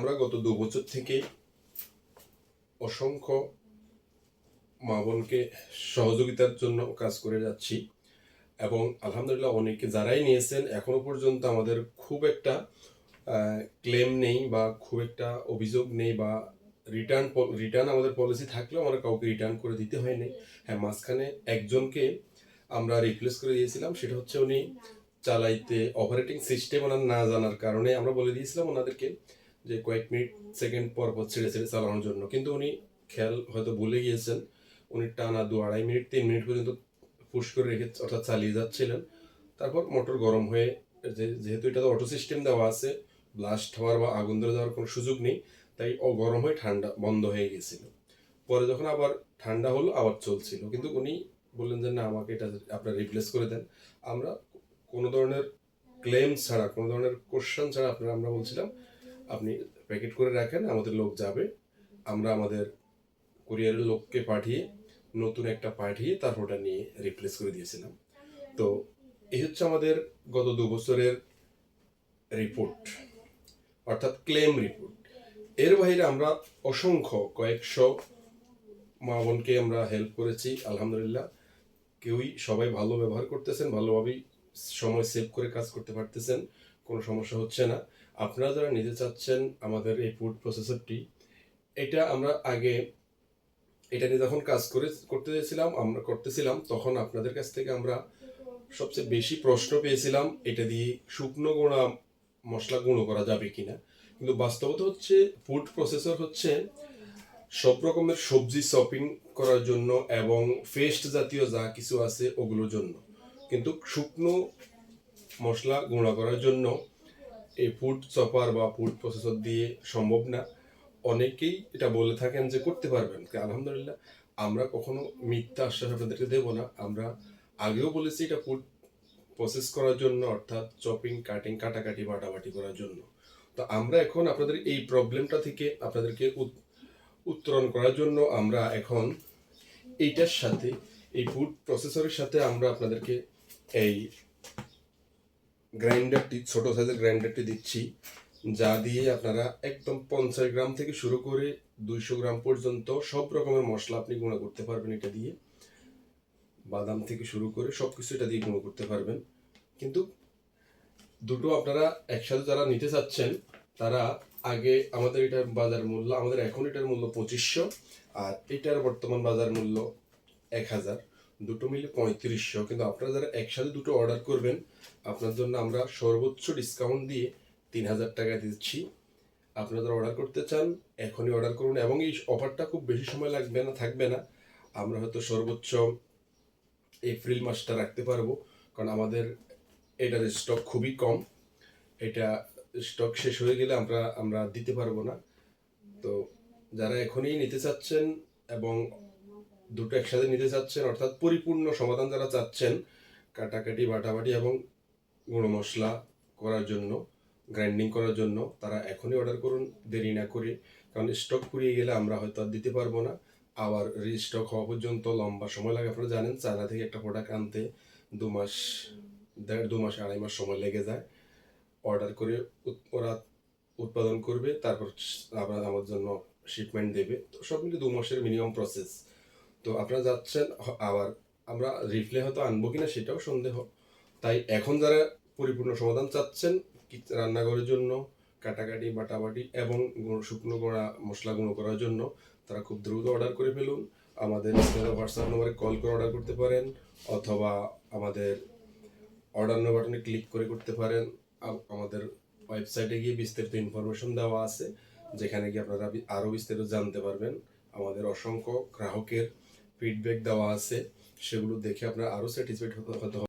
আমরা গত দু বছর থেকে অসংখ্য মা বোনকে সহযোগিতার জন্য কাজ করে যাচ্ছি এবং আলহামদুলিল্লাহ অনেকে যারাই নিয়েছেন, এখনও পর্যন্ত আমাদের খুব একটা ক্লেম নেই বা খুব একটা অভিযোগ নেই বা রিটার্ন রিটার্ন আমাদের পলিসি থাকলেও আমরা কাউকে রিটার্ন করে দিতে হয়নি। হ্যাঁ মাঝখানে একজনকে আমরা রিপ্লেস করে দিয়েছিলাম, সেটা হচ্ছে উনি চালাইতে অপারেটিং সিস্টেম ওনার না জানার কারণে আমরা বলে দিয়েছিলাম ওনাদেরকে যে কয়েক মিনিট সেকেন্ড পর পর ছেড়ে ছেড়ে চালানোর জন্য। কিন্তু উনি খেয়াল হয়তো ভুলে গিয়েছেন, উনি টানা দু আড়াই মিনিট, তিন মিনিট পর্যন্ত পুশ করে রেখে, অর্থাৎ চালিয়ে যাচ্ছিলেন। তারপর মোটর গরম হয়ে যেহেতু এটা তো অটো সিস্টেম দেওয়া আছে ব্লাস্ট হওয়ার বা আগুন ধরে যাওয়ার কোনো সুযোগ নেই, তাই ও গরম হয়ে ঠান্ডা, বন্ধ হয়ে গেছিল পরে যখন আবার ঠান্ডা হলো, আবার চলছিল। কিন্তু উনি বললেন যে, না, আমাকে এটা আপনার রিপ্লেস করে দেন। আমরা কোনো ধরনের ক্লেম ছাড়া, কোনো ধরনের কোশ্চেন ছাড়া আপনারা, আমরা বলছিলাম আপনি প্যাকেট করে রাখেন, আমাদের লোক যাবে। আমরা আমাদের কুরিয়ারের লোককে পাঠিয়ে, নতুন একটা পাঠিয়ে তারপর ওটা নিয়ে রিপ্লেস করে দিয়েছিলাম। তো এই হচ্ছে আমাদের গত দু বছরের রিপোর্ট অর্থাৎ ক্লেম রিপোর্ট এর বাইরে আমরা অসংখ্য, কয়েকশো মা বোনকে আমরা হেল্প করেছি, আলহামদুলিল্লাহ। কেউই সবাই ভালো ব্যবহার করতেছেন, ভালোভাবেই সময় সেভ করে কাজ করতে পারতেছেন। কোনো সমস্যা হচ্ছে না। আপনারা যারা নিতে চাচ্ছেন আমাদের এই ফুড প্রসেসরটি এটা আমরা আগে, এটা নিয়ে যখন কাজ করে, করতে চেয়েছিলাম আমরা করতেছিলাম, তখন আপনাদের কাছ থেকে আমরা সবচেয়ে বেশি প্রশ্ন পেয়েছিলাম, এটা দিয়ে শুকনো গোড়া মশলা গুঁড়ো করা যাবে কিনা। কিন্তু বাস্তবতা হচ্ছে ফুড প্রসেসর হচ্ছে সব রকমের সবজি শপিং করার জন্য এবং ফেস্ট জাতীয় যা কিছু আছে, ওগুলোর জন্য। কিন্তু শুকনো মশলা গুঁড়া করার জন্য এই ফুড চপার বা ফুড প্রসেসর দিয়ে সম্ভব না। অনেকেই এটা বলে থাকেন যে করতে পারবেন। আলহামদুলিল্লাহ, আমরা কখনো মিথ্যা আশ্বাস আপনাদেরকে দেবো না। আমরা আগেও বলেছি এটা ফুড প্রসেস করার জন্য, অর্থাৎ চপিং কাটিং কাটাকাটি, বাটাবাটি করার জন্য। তো আমরা এখন আপনাদের এই প্রবলেমটা থেকে আপনাদেরকে উত- উত্তরণ করার জন্য আমরা এখন এইটার সাথে, এই ফুড প্রসেসরের সাথে আমরা আপনাদেরকে এই গ্রাইন্ডারটি ছোট সাইজের গ্রাইন্ডারটি দিচ্ছি, যা দিয়ে আপনারা একদম পঞ্চাশ গ্রাম থেকে শুরু করে দুইশো গ্রাম পর্যন্ত সব রকমের মশলা আপনি গুঁড়ো করতে পারবেন এটা দিয়ে। বাদাম থেকে শুরু করে সব কিছু এটা দিয়ে গুঁড়ো করতে পারবেন। কিন্তু দুটো আপনারা একসাথে যারা নিতে চাচ্ছেন, তারা আগে আমাদের এটার বাজার মূল্য, আমাদের এখন এটার মূল্য পঁচিশশো, আর এটার বর্তমান বাজার মূল্য এক হাজার। দুটো মিলে পঁয়ত্রিশশো। কিন্তু আপনারা যারা একসাথে দুটো অর্ডার করবেন, আপনার জন্য আমরা সর্বোচ্চ ডিসকাউন্ট দিয়ে তিন হাজার টাকা দিচ্ছি। আপনারা যারা অর্ডার করতে চান, এখনই অর্ডার করুন এবং এই অফারটা খুব বেশি সময় লাগবে না, থাকবে না। আমরা হয়তো সর্বোচ্চ এপ্রিল মাসটা রাখতে পারব, কারণ আমাদের এটার স্টক খুবই কম। এটা স্টক শেষ হয়ে গেলে আমরা আমরা দিতে পারব না। তো যারা এখনই নিতে চাচ্ছেন এবং দুটো একসাথে নিতে চাচ্ছেন, অর্থাৎ পরিপূর্ণ সমাধান যারা চাচ্ছেন, কাটাকাটি, বাটাবাটি এবং গুঁড়ো মশলা করার জন্য গ্রাইন্ডিং করার জন্য, তারা এখনই অর্ডার করুন, দেরি না করে, কারণ স্টক ফুরিয়ে গেলে আমরা হয়তো আর দিতে পারব না। আবার রিস্টক হওয়া পর্যন্ত লম্বা সময় লাগে, আপনারা জানেন, চায়না থেকে একটা প্রোডাক্ট আনতে দু মাস, দেড়, দু মাস, আড়াই মাস সময় লেগে যায়। অর্ডার করে ওরা উৎপাদন করবে, তারপর আবার আমার জন্য শিপমেন্ট দেবে। তো সব মিলে দু মাসের মিনিমাম প্রসেস তো আপনারা যাচ্ছেন আবার আমরা রিপ্লে হয়তো আনব কিনা সেটাও সন্দেহ। তাই এখন যারা পরিপূর্ণ সমাধান চাচ্ছেন রান্নাঘরের জন্য, কাটাকাটি, বাটাবাটি এবং শুকনো গোড়া মশলা গুঁড়ো করার জন্য, তারা খুব দ্রুত অর্ডার করে ফেলুন। আমাদের হোয়াটসঅ্যাপ নম্বরে কল করে অর্ডার করতে পারেন অথবা আমাদের অর্ডার বাটনে ক্লিক করে করতে পারেন। আমাদের ওয়েবসাইটে গিয়ে বিস্তারিত ইনফরমেশন দেওয়া আছে, যেখানে গিয়ে আপনারা আরও বিস্তারিত জানতে পারবেন। আমাদের অসংখ্য গ্রাহকের ফিডব্যাক দেওয়া আছে সেগুলো দেখে আপনারা আরও স্যাটিসফাইড হতে